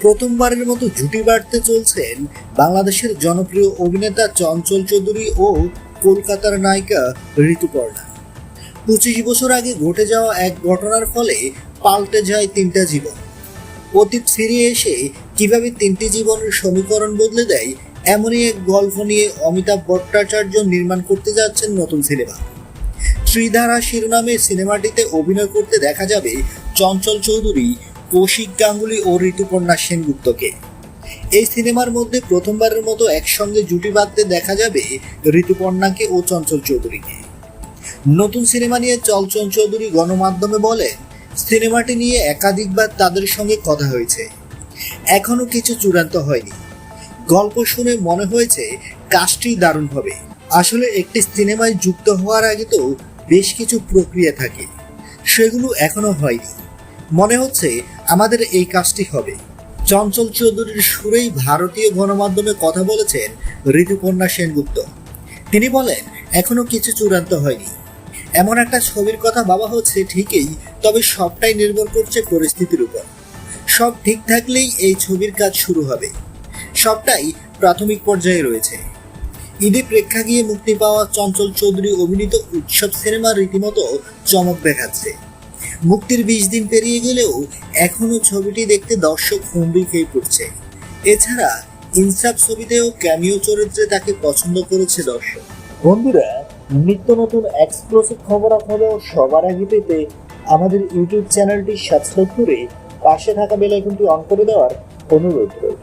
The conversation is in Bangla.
প্রথমবারের মতো জুটি বাড়তে চলছেন বাংলাদেশের জনপ্রিয় অভিনেতা চঞ্চল চৌধুরী ও কলকাতার নায়িকা ঋতুপর্ণা পঁচিশ বছর আগে ঘটে যাওয়া এক ঘটনার ফলে পাল্টে যায় তিনটা জীবন। অতীত ফিরে এসে কীভাবে তিনটি জীবনের সমীকরণ বদলে দেয়, এমনই এক গল্প নিয়ে অমিতাভ ভট্টাচার্য নির্মাণ করতে যাচ্ছেন নতুন সিনেমা। ত্রিধারা শিরোনামে সিনেমাটিতে অভিনয় করতে দেখা যাবে চঞ্চল চৌধুরী কৌশিক গাঙ্গুলি ও ঋতুপর্ণা সেনগুপ্তকে। এই সিনেমার মধ্যে প্রথমবারের মতো একসঙ্গে জুটি বাঁধতে দেখা যাবে ঋতুপর্ণাকে ও চঞ্চল চৌধুরীকে। নতুন সিনেমা নিয়ে চলচল চৌধুরী গণমাধ্যমে বলেন সিনেমাটি নিয়ে একাধিকবার তাদের সঙ্গে কথা হয়েছে। এখনও কিছু চূড়ান্ত হয়নি। গল্প শুনে মনে হয়েছে, কাজটি দারুণ হবে। আসলে একটি সিনেমায় যুক্ত হওয়ার আগে তো বেশ কিছু প্রক্রিয়া থাকে। সেগুলো এখনও হয়নি। মনে হচ্ছে আমাদের এই কাজটি হবে। চঞ্চল চৌধুরীর সুরেই ভারতীয় গণমাধ্যমে কথা বলেছেন ঋতুপর্ণা সেনগুপ্ত। তিনি বলেন, এখনও কিছু চূড়ান্ত হয়নি। এমন একটা ছবির কথা ভাবা হচ্ছে ঠিকই, তবে সবটাই নির্ভর করছে পরিস্থিতির উপর। সব ঠিক থাকলেই এই ছবির কাজ শুরু হবে। সবটাই প্রাথমিক পর্যায়ে রয়েছে। ঈদে প্রেক্ষাগৃহে মুক্তি পাওয়া চঞ্চল চৌধুরী অভিনীত উৎসব সিনেমা রীতিমতো চমক দেখাচ্ছে। মুক্তির বিশ দিন পেরিয়ে গেলেও এখনও ছবিটি দেখতে দর্শক হুমড়ি খেয়ে পড়ছে। এছাড়া ইনসাফ ছবিতেও ক্যামিও চরিত্রে তাকে পছন্দ করেছে দর্শক। বন্ধুরা, নিত্য নতুন এক্সক্লুসিভ খবরাখবর সবার আগে পেতে আমাদের ইউটিউব চ্যানেলটি সাবস্ক্রাইব করে পাশে থাকা বেল আইকনটি অন করে দেওয়ার অনুরোধ রইল।